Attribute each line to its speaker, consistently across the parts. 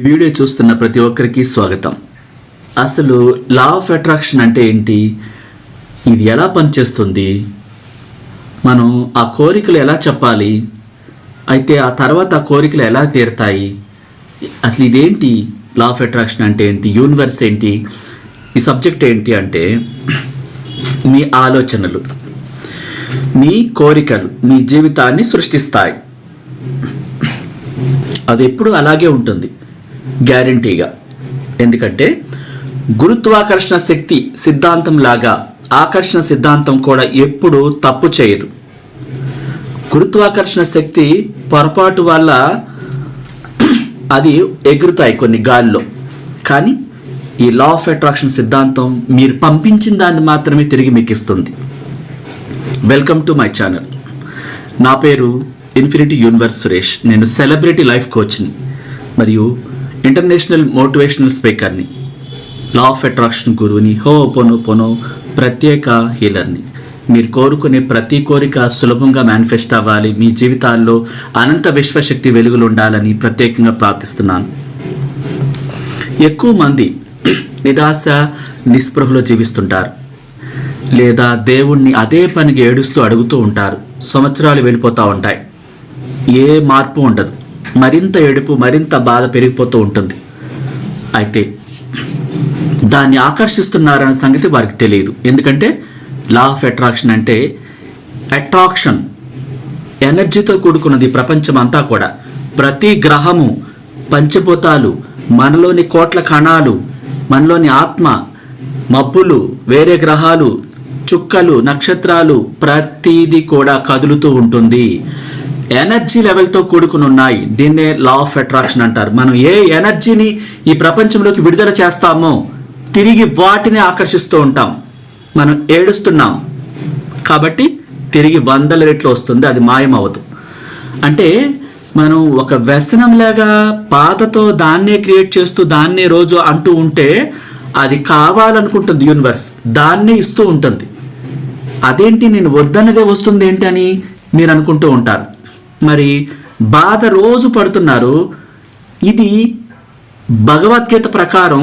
Speaker 1: ఈ వీడియో చూస్తున్న ప్రతి ఒక్కరికి స్వాగతం. అసలు లా ఆఫ్ అట్రాక్షన్ అంటే ఏంటి? ఇది ఎలా పనిచేస్తుంది? మనం ఆ కోరికలు ఎలా చెప్పాలి? అయితే ఆ తర్వాత ఆ కోరికలు ఎలా తీరుతాయి? అసలు ఇదేంటి లా ఆఫ్ అట్రాక్షన్ అంటే ఏంటి? యూనివర్స్ ఏంటి? ఈ సబ్జెక్ట్ ఏంటి అంటే మీ ఆలోచనలు మీ కోరికలు మీ జీవితాన్ని సృష్టిస్తాయి. అది ఎప్పుడు అలాగే ఉంటుంది. గ్యారంటీగా. ఎందుకంటే గురుత్వాకర్షణ శక్తి సిద్ధాంతం లాగా ఆకర్షణ సిద్ధాంతం కూడా ఎప్పుడు తప్పు చేయదు. గురుత్వాకర్షణ శక్తి పొరపాటు వల్ల అది ఎగురుతాయి కొన్ని గాల్లో. కానీ ఈ లా ఆఫ్ అట్రాక్షన్ సిద్ధాంతం మీరు పంపించిన దాన్ని మాత్రమే తిరిగి మీకు ఇస్తుంది. వెల్కమ్ టు మై ఛానల్ నా పేరు ఇన్ఫినిటీ యూనివర్స్ సురేష్. నేను సెలబ్రిటీ లైఫ్ కోచ్ని మరియు ఇంటర్నేషనల్ మోటివేషనల్ స్పీకర్ని లా ఆఫ్ అట్రాక్షన్ గురువుని హో పొనో పొనో ప్రత్యేక హీలర్ని మీరు కోరుకునే ప్రతి కోరిక సులభంగా మేనిఫెస్ట్ అవ్వాలి. మీ జీవితాల్లో అనంత విశ్వశక్తి వెలుగులు ఉండాలని ప్రత్యేకంగా ప్రార్థిస్తున్నాను. ఎక్కువ మంది నిరాశ నిస్పృహలో జీవిస్తుంటారు. లేదా దేవుణ్ణి అదే పనికి ఏడుస్తూ అడుగుతూ ఉంటారు. సంవత్సరాలు వెళ్ళిపోతూ ఉంటాయి. ఏ మార్పు ఉండదు. మరింత ఏడుపు మరింత బాధ పెరిగిపోతూ ఉంటుంది. అయితే దాన్ని ఆకర్షిస్తున్నారన్న సంగతి వారికి తెలియదు. ఎందుకంటే లా ఆఫ్ అట్రాక్షన్ అంటే అట్రాక్షన్ ఎనర్జీతో కూడుకున్నది ప్రపంచం అంతా కూడా. ప్రతి గ్రహము పంచభూతాలు మనలోని కోట్ల కణాలు మనలోని ఆత్మ మబ్బులు వేరే గ్రహాలు చుక్కలు నక్షత్రాలు ప్రతీది కూడా కదులుతూ ఉంటుంది. ఎనర్జీ లెవెల్తో కూడుకుని ఉన్నాయి. దీన్నే లా ఆఫ్ అట్రాక్షన్ అంటారు. మనం ఏ ఎనర్జీని ఈ ప్రపంచంలోకి విడుదల చేస్తామో తిరిగి వాటిని ఆకర్షిస్తూ ఉంటాం. మనం ఏడుస్తున్నాం. కాబట్టి తిరిగి వందల రెట్లు వస్తుంది. అది మాయమవదు అంటే మనం ఒక వ్యసనంలాగా పాతతో దాన్నే క్రియేట్ చేస్తూ దాన్నే రోజు అంటూ ఉంటే అది కావాలనుకుంటుంది యూనివర్స్. దాన్నే ఇస్తూ ఉంటుంది. అదేంటి నేను వద్దన్నదే వస్తుంది ఏంటి అని మీరు అనుకుంటూ ఉంటారు. మరి బాధ రోజు పడుతున్నారు. ఇది భగవద్గీత ప్రకారం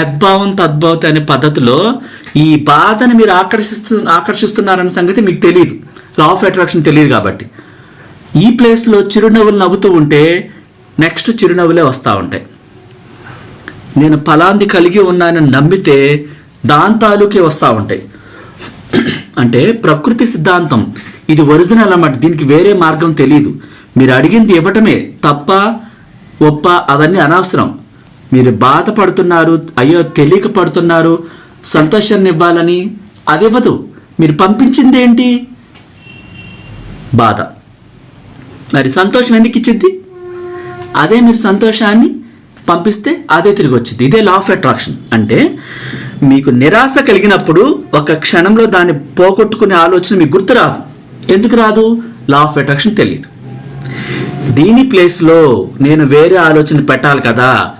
Speaker 1: యద్భావం తద్భావత అనే పద్ధతిలో ఈ బాధను మీరు ఆకర్షిస్తు ఆకర్షిస్తున్నారనే సంగతి మీకు తెలియదు లా ఆఫ్ అట్రాక్షన్ తెలియదు కాబట్టి. ఈ ప్లేస్లో చిరునవ్వులు నవ్వుతూ ఉంటే నెక్స్ట్ చిరునవ్వులే వస్తూ ఉంటాయి. నేను ఫలాంది కలిగి ఉన్నానని నమ్మితే దాని తాలూకే వస్తూ ఉంటాయి. అంటే ప్రకృతి సిద్ధాంతం ఇది ఒరిజినల్ అన్నమాట. దీనికి వేరే మార్గం తెలియదు మీరు అడిగింది ఇవ్వటమే తప్ప ఒప్ప అవన్నీ అనవసరం. మీరు బాధపడుతున్నారు అయ్యో తెలియక పడుతున్నారు సంతోషాన్ని ఇవ్వాలని అది ఇవ్వదు. మీరు పంపించింది ఏంటి? బాధ. మరి సంతోషం ఎందుకు ఇచ్చింది అదే మీరు సంతోషాన్ని పంపిస్తే అదే తిరిగి వచ్చింది ఇదే లా ఆఫ్ అట్రాక్షన్ అంటే మీకు నిరాశ కలిగినప్పుడు ఒక క్షణంలో దాన్ని పోగొట్టుకునే ఆలోచన మీకు గుర్తురాదు ఎందుకు రాదు? లా ఆఫ్ అట్రాక్షన్ తెలియదు దీని ప్లేస్లో నేను వేరే ఆలోచన పెట్టాలి కదా?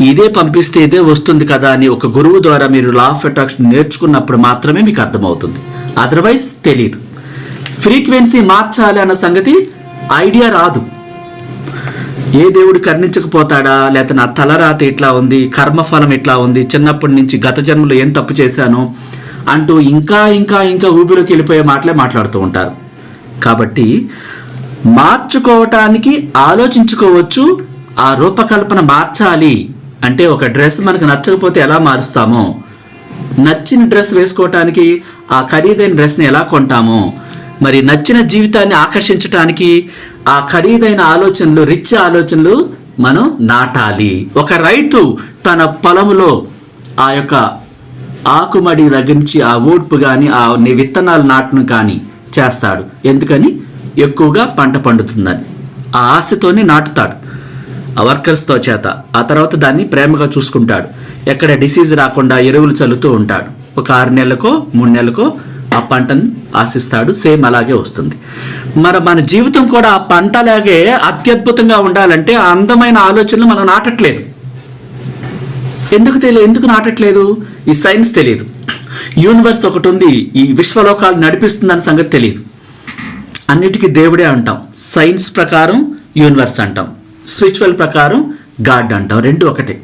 Speaker 1: ఇదే పంపిస్తే ఇదే వస్తుంది కదా అని ఒక గురువు ద్వారా మీరు లా ఆఫ్ అట్రాక్షన్ నేర్చుకున్నప్పుడు మాత్రమే మీకు అర్థమవుతుంది. అదర్వైజ్ తెలియదు ఫ్రీక్వెన్సీ మార్చాలి అన్న సంగతి ఐడియా రాదు. ఏ దేవుడు కర్ణించకపోతాడా? లేకపోతే నా తలరాత ఇట్లా ఉంది కర్మఫలం ఇట్లా ఉంది చిన్నప్పటి నుంచి గత జన్మలో ఏం తప్పు చేశాను? అంటూ ఇంకా ఇంకా ఇంకా ఊపిరికి వెళ్ళిపోయే మాటలే మాట్లాడుతూ ఉంటారు. కాబట్టి మార్చుకోవటానికి ఆలోచించుకోవచ్చు ఆ రూపకల్పన మార్చాలి అంటే ఒక డ్రెస్ మనకు నచ్చకపోతే ఎలా మారుస్తామో నచ్చిన డ్రెస్ వేసుకోవటానికి ఆ ఖరీదైన డ్రెస్ని ఎలా కొంటామో మరి నచ్చిన జీవితాన్ని ఆకర్షించటానికి ఆ ఖరీదైన ఆలోచనలు రిచ్ ఆలోచనలు మనం నాటాలి. ఒక రైతు తన పొలంలో ఆ యొక్క ఆకుమడి రగించి ఆ ఊడ్పు కానీ ఆ విత్తనాలు నాటను కానీ చేస్తాడు. ఎందుకని? ఎక్కువగా పంట పండుతుందని. ఆ ఆశతోనే నాటుతాడు. ఆ వర్కర్స్తో చేత. ఆ తర్వాత దాన్ని ప్రేమగా చూసుకుంటాడు. ఎక్కడ డిసీజ్ రాకుండా ఎరువులు చల్లుతూ ఉంటాడు. ఒక ఆరు నెలలకో మూడు నెలలకో ఆ పంటను ఆశిస్తాడు. సేమ్ అలాగే వస్తుంది. మరి మన జీవితం కూడా ఆ పంటలాగే అత్యద్భుతంగా ఉండాలంటే అందమైన ఆలోచనలు మనం నాటట్లేదు. ఎందుకు తెలియ ఎందుకు నాటట్లేదు? ఈ సైన్స్ తెలియదు. యూనివర్స్ ఒకటి ఉంది ఈ విశ్వలోకాలు నడిపిస్తుందన్న సంగతి తెలియదు. అన్నిటికీ దేవుడే అంటాం. సైన్స్ ప్రకారం యూనివర్స్ అంటాం. స్పిరిచువల్ ప్రకారం గాడ్ అంటాం. రెండు ఒకటే.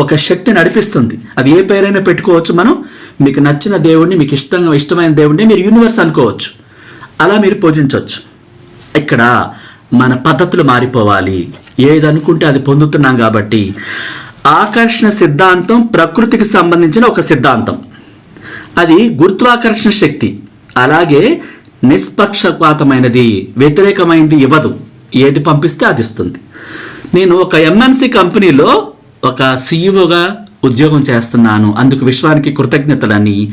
Speaker 1: ఒక శక్తి నడిపిస్తుంది. అది ఏ పేరైనా పెట్టుకోవచ్చు మనం. మీకు నచ్చిన దేవుడిని మీకు ఇష్టంగా ఇష్టమైన దేవుడిని మీరు యూనివర్స్ అనుకోవచ్చు. అలా మీరు పూజించవచ్చు. ఇక్కడ మన పద్ధతులు మారిపోవాలి. ఏది అనుకుంటే అది పొందుతున్నాం కాబట్టి ఆకర్షణ సిద్ధాంతం ప్రకృతికి సంబంధించిన ఒక సిద్ధాంతం. అది గురుత్వాకర్షణ శక్తి. అలాగే నిష్పక్షపాతమైనది వ్యతిరేకమైనది ఇవ్వదు. ఏది పంపిస్తే అది ఇస్తుంది. నేను ఒక ఎంఎన్సి కంపెనీలో ఒక సీఈఓగా ఉద్యోగం చేస్తున్నాను. అందుకు విశ్వానికి కృతజ్ఞతలని.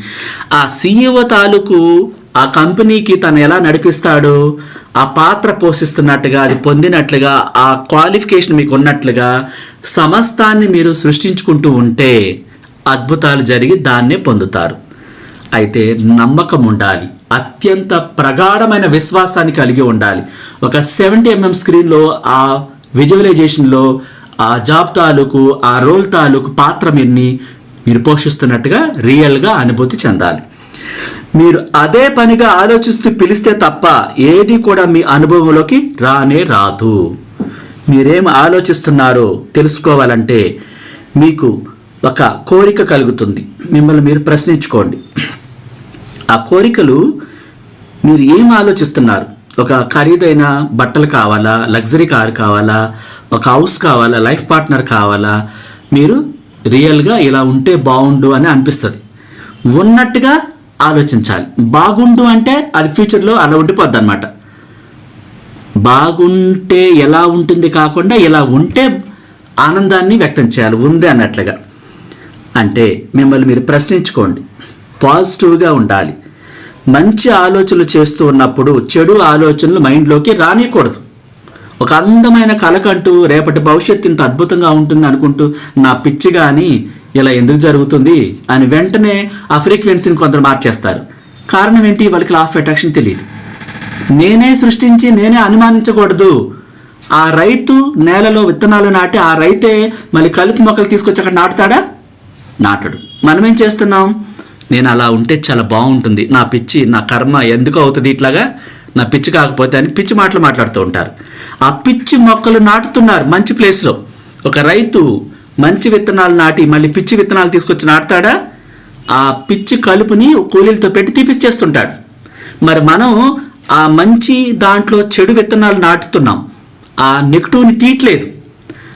Speaker 1: ఆ సీఈఓ తాలూకు ఆ కంపెనీకి తను ఎలా నడిపిస్తాడో? ఆ పాత్ర పోషిస్తున్నట్టుగా అది పొందినట్లుగా ఆ క్వాలిఫికేషన్ మీకు ఉన్నట్లుగా సమస్తాన్ని మీరు సృష్టించుకుంటూ ఉంటే అద్భుతాలు జరిగి దాన్నే పొందుతారు. అయితే నమ్మకం ఉండాలి. అత్యంత ప్రగాఢమైన విశ్వాసాన్ని కలిగి ఉండాలి. ఒక సెవెంటీ ఎంఎం స్క్రీన్లో ఆ విజువలైజేషన్లో ఆ జాబ్ తాలూకు ఆ రోల్ తాలూకు పాత్ర మీరుని మీరు పోషిస్తున్నట్టుగా రియల్గా అనుభూతి చెందాలి. మీరు అదే పనిగా ఆలోచిస్తూ పిలిస్తే తప్ప ఏది కూడా మీ అనుభవంలోకి రానే రాదు. మీరేం ఆలోచిస్తున్నారో తెలుసుకోవాలంటే మీకు ఒక కోరిక కలుగుతుంది. మిమ్మల్ని మీరు ప్రశ్నించుకోండి. ఆ కోరికలు మీరు ఏం ఆలోచిస్తున్నారు? ఒక ఖరీదైన బట్టలు కావాలా? లగ్జరీ కార్ కావాలా? ఒక హౌస్ కావాలా? లైఫ్ పార్ట్నర్ కావాలా? మీరు రియల్గా ఇలా ఉంటే బాగుండు అని అనిపిస్తుంది. ఉన్నట్టుగా ఆలోచించాలి. బాగుండు అంటే అది ఫ్యూచర్లో అలా ఉండిపోద్ది అనమాట బాగుంటే ఎలా ఉంటుంది కాకుండా ఇలా ఉంటే ఆనందాన్ని వ్యక్తం చేయాలి ఉంది అన్నట్లుగా. అంటే మిమ్మల్ని మీరు ప్రశ్నించుకోండి. పాజిటివ్గా ఉండాలి. మంచి ఆలోచనలు చేస్తూ ఉన్నప్పుడు చెడు ఆలోచనలు మైండ్లోకి రానియకూడదు. ఒక అందమైన కలకంటూ రేపటి భవిష్యత్తు ఇంత అద్భుతంగా ఉంటుంది అనుకుంటూ నా పిచ్చి కానీ ఇలా ఎందుకు జరుగుతుంది అని వెంటనే ఆ ఫ్రీక్వెన్సీని కొందరు మార్చేస్తారు. కారణం ఏంటి? వాళ్ళకి లా ఆఫ్ అట్రాక్షన్ తెలియదు. నేనే సృష్టించి నేనే అనుమానించకూడదు. ఆ రైతు నేలలో విత్తనాలు నాటి ఆ రైతే మళ్ళీ కలుపు మొక్కలు తీసుకొచ్చి అక్కడ నాటుతాడా? నాటడు. మనం ఏం చేస్తున్నాం? నేను అలా ఉంటే చాలా బాగుంటుంది. నా పిచ్చి నా కర్మ ఎందుకు అవుతుంది ఇట్లాగా? నా పిచ్చి కాకపోతే అని పిచ్చి మాటలు మాట్లాడుతూ ఉంటారు. ఆ పిచ్చి మొక్కలు నాటుతున్నారు మంచి ప్లేస్లో ఒక రైతు మంచి విత్తనాలు నాటి మళ్ళీ పిచ్చి విత్తనాలు తీసుకొచ్చి నాటుతాడా? ఆ పిచ్చి కలుపుని కూలీలతో పెట్టి తీపిచ్చేస్తుంటాడు. మరి మనం ఆ మంచి దాంట్లో చెడు విత్తనాలు నాటుతున్నాం. ఆ నెగిటివ్ని తీయట్లేదు.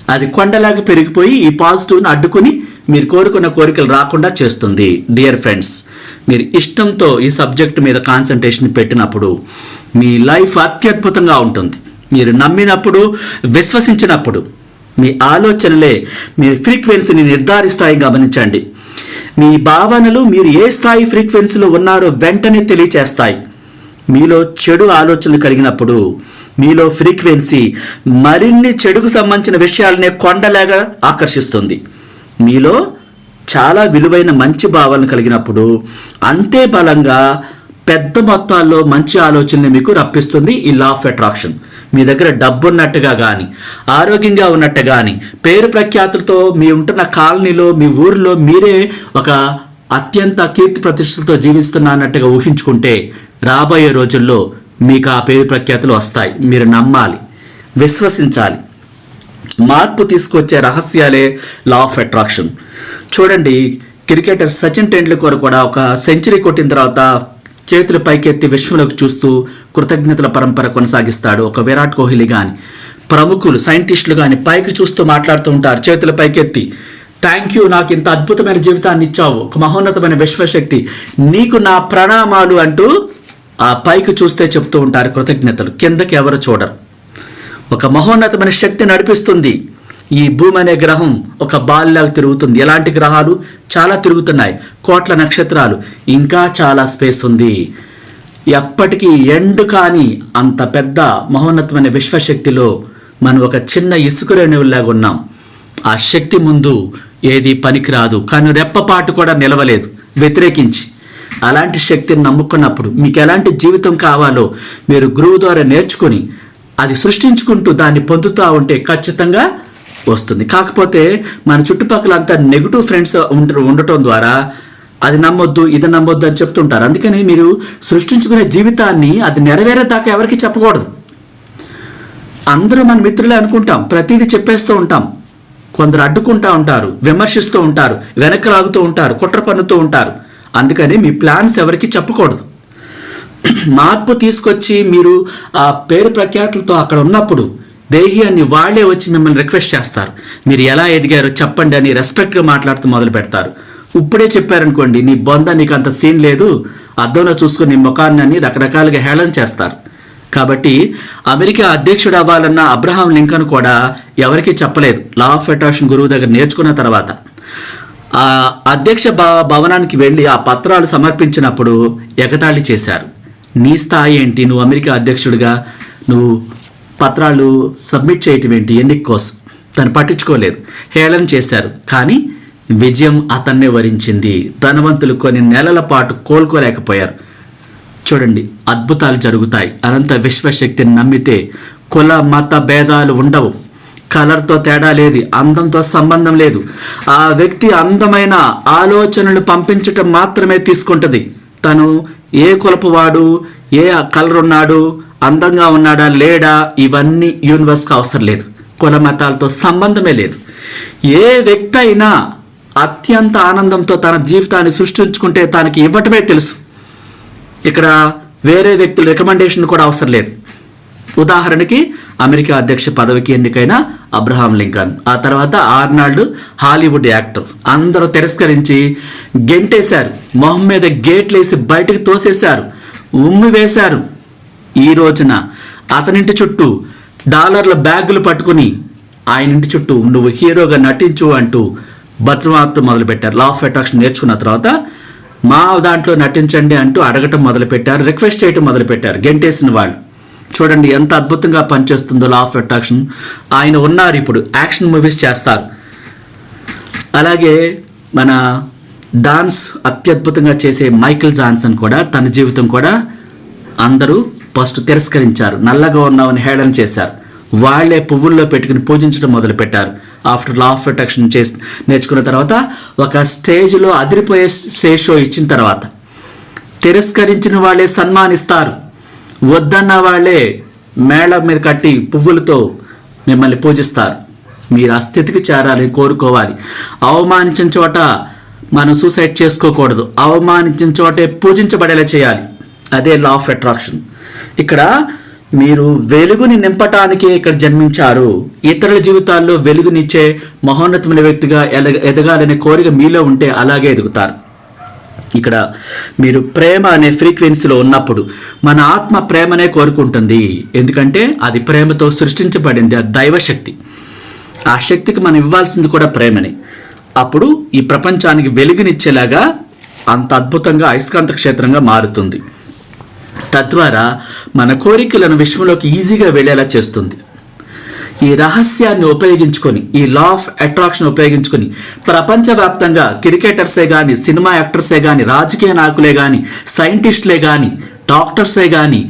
Speaker 1: అది కొండలాగా పెరిగిపోయి ఈ పాజిటివ్ని అడ్డుకుని మీరు కోరుకున్న కోరికలు రాకుండా చేస్తుంది. డియర్ ఫ్రెండ్స్ మీరు ఇష్టంతో ఈ సబ్జెక్ట్ మీద కాన్సన్ట్రేషన్ పెట్టినప్పుడు మీ లైఫ్ అత్యద్భుతంగా ఉంటుంది. మీరు నమ్మినప్పుడు విశ్వసించినప్పుడు మీ ఆలోచనలే మీ ఫ్రీక్వెన్సీని నిర్ధారిస్తాయి గమనించండి. మీ భావనలు మీరు ఏ స్థాయి ఫ్రీక్వెన్సీలో ఉన్నారో వెంటనే తెలియచేస్తాయి. మీలో చెడు ఆలోచనలు కలిగినప్పుడు మీలో ఫ్రీక్వెన్సీ మరిన్ని చెడుకు సంబంధించిన విషయాలనే కొండలాగా ఆకర్షిస్తుంది. మీలో చాలా విలువైన మంచి భావాలను కలిగినప్పుడు అంతే బలంగా పెద్ద మొత్తాల్లో మంచి ఆలోచనలు మీకు రప్పిస్తుంది ఈ లా ఆఫ్ అట్రాక్షన్ మీ దగ్గర డబ్బు ఉన్నట్టుగా కానీ ఆరోగ్యంగా ఉన్నట్టు కానీ పేరు ప్రఖ్యాతులతో మీ ఉంటున్న కాలనీలో మీ ఊరిలో మీరే ఒక అత్యంత కీర్తి ప్రతిష్టలతో జీవిస్తున్నట్టుగా ఊహించుకుంటే రాబోయే రోజుల్లో మీకు ఆ పేరు ప్రఖ్యాతులు వస్తాయి. మీరు నమ్మాలి విశ్వసించాలి. మార్పు తీసుకొచ్చే రహస్యాలే లా ఆఫ్ అట్రాక్షన్ చూడండి క్రికెటర్ సచిన్ టెండూల్కర్ కూడా ఒక సెంచరీ కొట్టిన తర్వాత చేతులు పైకెత్తి విశ్వంలోకి చూస్తూ కృతజ్ఞతల పరంపర కొనసాగిస్తాడు ఒక విరాట్ కోహ్లీ కానీ ప్రముఖులు సైంటిస్టులు కానీ పైకి చూస్తూ మాట్లాడుతూ ఉంటారు. చేతుల పైకెత్తి థ్యాంక్ యూ నాకు ఇంత అద్భుతమైన జీవితాన్ని ఇచ్చావు. ఒక మహోన్నతమైన విశ్వశక్తి. నీకు నా ప్రణామాలు అంటూ ఆ పైకి చూస్తే చెప్తూ ఉంటారు కృతజ్ఞతలు. కిందకి ఎవరు చూడరు. ఒక మహోన్నతమైన శక్తి నడిపిస్తుంది. ఈ భూమి అనే గ్రహం ఒక బాల్లాగా తిరుగుతుంది. ఎలాంటి గ్రహాలు? చాలా తిరుగుతున్నాయి. కోట్ల నక్షత్రాలు. ఇంకా చాలా స్పేస్ ఉంది. ఎప్పటికీ ఎండ్ కాని అంత పెద్ద మహోన్నతమైన విశ్వశక్తిలో మనం ఒక చిన్న ఇసుక రేణువులాగా ఉన్నాం. ఆ శక్తి ముందు ఏది పనికిరాదు. కానీ రెప్పపాటు కూడా నిలవలేదు. వ్యతిరేకించి. అలాంటి శక్తిని నమ్ముకున్నప్పుడు మీకు ఎలాంటి జీవితం కావాలో మీరు గురువు ద్వారా నేర్చుకుని అది సృష్టించుకుంటూ దాన్ని పొందుతూ ఉంటే ఖచ్చితంగా వస్తుంది. కాకపోతే మన చుట్టుపక్కల అంతా నెగిటివ్ ఫ్రెండ్స్ ఉండ ఉండటం ద్వారా అది నమ్మొద్దు ఇది నమ్మొద్దు అని చెప్తుంటారు. అందుకని మీరు సృష్టించుకునే జీవితాన్ని అది నెరవేరేదాకా ఎవరికి చెప్పకూడదు. అందరూ మన మిత్రులే అనుకుంటాం. ప్రతిదీ చెప్పేస్తూ ఉంటాం. కొందరు అడ్డుకుంటా ఉంటారు విమర్శిస్తూ ఉంటారు వెనక్కి లాగుతూ ఉంటారు కుట్ర పన్నుతూ ఉంటారు. అందుకని మీ ప్లాన్స్ ఎవరికి చెప్పకూడదు. మార్పు తీసుకొచ్చి మీరు ఆ పేరు ప్రఖ్యాతులతో అక్కడ ఉన్నప్పుడు దేహి వాళ్ళే వచ్చి మిమ్మల్ని రిక్వెస్ట్ చేస్తారు. మీరు ఎలా ఎదిగారో చెప్పండి అని రెస్పెక్ట్గా మాట్లాడుతూ మొదలు పెడతారు. ఇప్పుడే చెప్పారనుకోండి నీ బొంద నీకు అంత సీన్ లేదు. అద్దంలో చూసుకుని నీ ముఖాన్ని అని రకరకాలుగా హేళన చేస్తారు. కాబట్టి అమెరికా అధ్యక్షుడు అవ్వాలన్న అబ్రహాం లింకన్ కూడా ఎవరికీ చెప్పలేదు. లా ఆఫ్ అట్రాక్షన్ గురువు దగ్గర నేర్చుకున్న తర్వాత. ఆ అధ్యక్ష భవనానికి వెళ్ళి ఆ పత్రాలు సమర్పించినప్పుడు ఎగతాళి చేశారు. నీ స్థాయి ఏంటి? నువ్వు అమెరికా అధ్యక్షుడిగా నువ్వు పత్రాలు సబ్మిట్ చేయటం ఏంటి? ఎన్నిక కోసం? తను పట్టించుకోలేదు. హేళన చేశారు. కానీ విజయం అతన్నే వరించింది. ధనవంతులు కొన్ని నెలల పాటు కోలుకోలేకపోయారు. చూడండి అద్భుతాలు జరుగుతాయి. అనంత విశ్వశక్తిని నమ్మితే కుల మత భేదాలు ఉండవు. కలర్తో తేడా లేదు అందంతో సంబంధం లేదు. ఆ వ్యక్తి అందమైన ఆలోచనలు పంపించటం మాత్రమే తీసుకుంటుంది. తను ఏ కులపు వాడు ఏ కలర్ ఉన్నాడు అందంగా ఉన్నాడా లేడా? ఇవన్నీ యూనివర్స్కి అవసరం లేదు. కుల మతాలతో సంబంధమే లేదు. ఏ వ్యక్తి అయినా అత్యంత ఆనందంతో తన జీవితాన్ని సృష్టించుకుంటే తనకి ఇవ్వటమే తెలుసు. ఇక్కడ వేరే వ్యక్తుల రికమెండేషన్ కూడా అవసరం లేదు. ఉదాహరణకి అమెరికా అధ్యక్ష పదవికి ఎన్నికైన అబ్రహాం లింకన్ ఆ తర్వాత ఆర్నాల్డ్ హాలీవుడ్ యాక్టర్. అందరూ తిరస్కరించి గెంటేశారు. మొహం మీద గేట్లేసి బయటకు తోసేశారు. ఉమ్మి వేశారు. ఈ రోజున అతనింటి చుట్టూ డాలర్ల బ్యాగులు పట్టుకుని ఆయన ఇంటి చుట్టూ నువ్వు హీరోగా నటించు అంటూ బట్రమార్పు మొదలుపెట్టారు. లా ఆఫ్ అట్రాక్షన్ నేర్చుకున్న తర్వాత మా దాంట్లో నటించండి అంటూ అడగటం మొదలుపెట్టారు. రిక్వెస్ట్ చేయటం మొదలుపెట్టారు. గెంటేసిన వాళ్ళు. చూడండి ఎంత అద్భుతంగా పనిచేస్తుందో లా ఆఫ్ అట్రాక్షన్ ఆయన ఉన్నారు ఇప్పుడు. యాక్షన్ మూవీస్ చేస్తారు. అలాగే మన డాన్స్ అత్యద్భుతంగా చేసే మైకిల్ జాన్సన్ కూడా తన జీవితం కూడా అందరూ ఫస్ట్ తిరస్కరించారు. నల్లగా ఉన్నామని హేళన చేశారు. వాళ్ళే పువ్వుల్లో పెట్టుకుని పూజించడం మొదలుపెట్టారు. ఆఫ్టర్ లా ఆఫ్ అట్రాక్షన్ చేసి నేర్చుకున్న తర్వాత ఒక స్టేజ్లో అదిరిపోయే స్టేజ్ షో ఇచ్చిన తర్వాత తిరస్కరించిన వాళ్ళే సన్మానిస్తారు. వద్దన్న వాళ్ళే మేళ మీద కట్టి పువ్వులతో మిమ్మల్ని పూజిస్తారు. మీరు ఆ స్థితికి చేరాలని కోరుకోవాలి. అవమానించిన చోట మనం సూసైడ్ చేసుకోకూడదు. అవమానించిన చోటే పూజించబడేలా చేయాలి. అదే లా ఆఫ్ అట్రాక్షన్. ఇక్కడ మీరు వెలుగుని నింపటానికే ఇక్కడ జన్మించారు. ఇతరుల జీవితాల్లో వెలుగునిచ్చే మహోన్నతమైన వ్యక్తిగా ఎదగ ఎదగాలనే కోరిక మీలో ఉంటే అలాగే ఎదుగుతారు. ఇక్కడ మీరు ప్రేమ అనే ఫ్రీక్వెన్సీలో ఉన్నప్పుడు మన ఆత్మ ప్రేమనే కోరుకుంటుంది. ఎందుకంటే అది ప్రేమతో సృష్టించబడింది ఆ దైవశక్తి. ఆ శక్తికి మనం ఇవ్వాల్సింది కూడా ప్రేమని. అప్పుడు ఈ ప్రపంచానికి వెలుగునిచ్చేలాగా అంత అద్భుతంగా అయస్కాంత క్షేత్రంగా మారుతుంది. తద్వారా మన కోరికలను విశ్వంలోకి ఈజీగా వెళ్ళేలా చేస్తుంది. ఈ రహస్యాన్ని ఉపయోగించుకొని ఈ లా ఆఫ్ అట్రాక్షన్ ఉపయోగించుకొని ప్రపంచవ్యాప్తంగా క్రికెటర్సే కానీ సినిమా యాక్టర్సే కానీ రాజకీయ నాయకులే కానీ సైంటిస్టులే కానీ డాక్టర్సే కానీ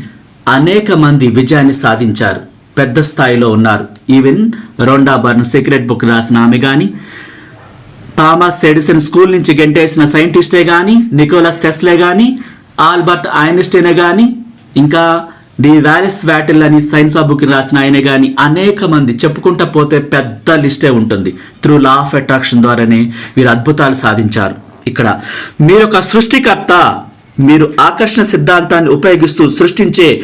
Speaker 1: అనేక మంది విజయాన్ని సాధించారు. పెద్ద స్థాయిలో ఉన్నారు. Even Rhonda Byrne secret book రాసిన ఆమె కానీ థామస్ ఎడిసన్ స్కూల్ నుంచి గెంటేసిన సైంటిస్టే కానీ నికోలస్ టెస్లే కానీ ఆల్బర్ట్ ఐన్స్టైనే కానీ ఇంకా ది వ్యారిస్ వ్యాటిల్ అని సైన్స్ ఆఫ్ బుక్ రాసిన ఆయనే కానీ అనేక మంది చెప్పుకుంటా పోతే పెద్ద లిస్టే ఉంటుంది. త్రూ లా ఆఫ్ అట్రాక్షన్ ద్వారానే వీరు అద్భుతాలు సాధించారు. ఇక్కడ మీరు ఒక సృష్టికర్త మీరు ఆకర్షణ సిద్ధాంతాన్ని ఉపయోగిస్తూ సృష్టించే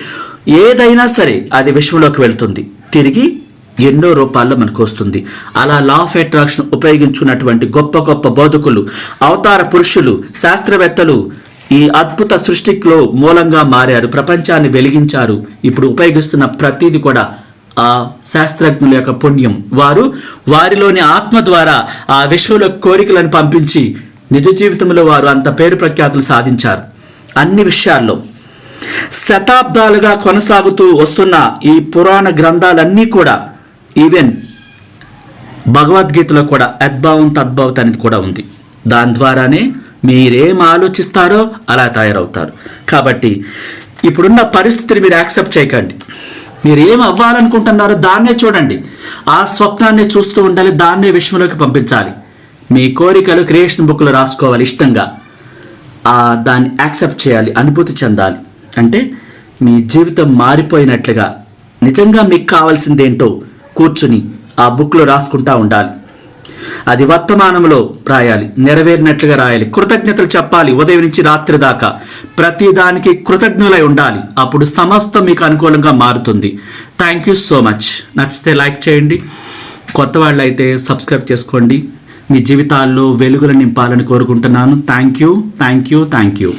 Speaker 1: ఏదైనా సరే అది విశ్వంలోకి వెళ్తుంది. తిరిగి ఎన్నో రూపాల్లో మనకు వస్తుంది అలా లా ఆఫ్ అట్రాక్షన్ ఉపయోగించుకున్నటువంటి గొప్ప గొప్ప బోధకులు అవతార పురుషులు శాస్త్రవేత్తలు ఈ అద్భుత సృష్టిలో మూలంగా మారారు ప్రపంచాన్ని వెలిగించారు. ఇప్పుడు ఉపయోగిస్తున్న ప్రతిది కూడా ఆ శాస్త్రజ్ఞుల యొక్క పుణ్యం. వారు వారిలోని ఆత్మ ద్వారా ఆ విశ్వంలో కోరికలను పంపించి నిజ జీవితంలో వారు అంత పేరు ప్రఖ్యాతులు సాధించారు. అన్ని విషయాల్లో శతాబ్దాలుగా కొనసాగుతూ వస్తున్న ఈ పురాణ గ్రంథాలన్నీ కూడా ఈవెన్ భగవద్గీతలో కూడా అద్భావం తద్భావత అనేది కూడా ఉంది. దాని ద్వారానే మీరేం ఆలోచిస్తారో అలా తయారవుతారు. కాబట్టి ఇప్పుడున్న పరిస్థితిని మీరు యాక్సెప్ట్ చేయకండి. మీరు ఏం అవ్వాలనుకుంటున్నారో దాన్నే చూడండి. ఆ స్వప్నాన్ని చూస్తూ ఉండాలి దాన్నే విషయంలోకి పంపించాలి. మీ కోరికలు క్రియేషన్ బుక్లో రాసుకోవాలి ఇష్టంగా. ఆ దాన్ని యాక్సెప్ట్ చేయాలి అనుభూతి చెందాలి. అంటే మీ జీవితం మారిపోయినట్లుగా నిజంగా మీకు కావాల్సిందేంటో కూర్చుని ఆ బుక్లో రాసుకుంటా ఉండాలి. అది వర్తమానంలో రాయాలి నెరవేరినట్లుగా రాయాలి. కృతజ్ఞతలు చెప్పాలి ఉదయం నుంచి రాత్రి దాకా. ప్రతి దానికి కృతజ్ఞులై ఉండాలి. అప్పుడు సమస్తం మీకు అనుకూలంగా మారుతుంది. థ్యాంక్ యూ సో మచ్ నచ్చితే లైక్ చేయండి. కొత్త వాళ్ళు అయితే సబ్స్క్రైబ్ చేసుకోండి. మీ జీవితాల్లో వెలుగులు నింపాలని కోరుకుంటున్నాను. Thank you thank you thank you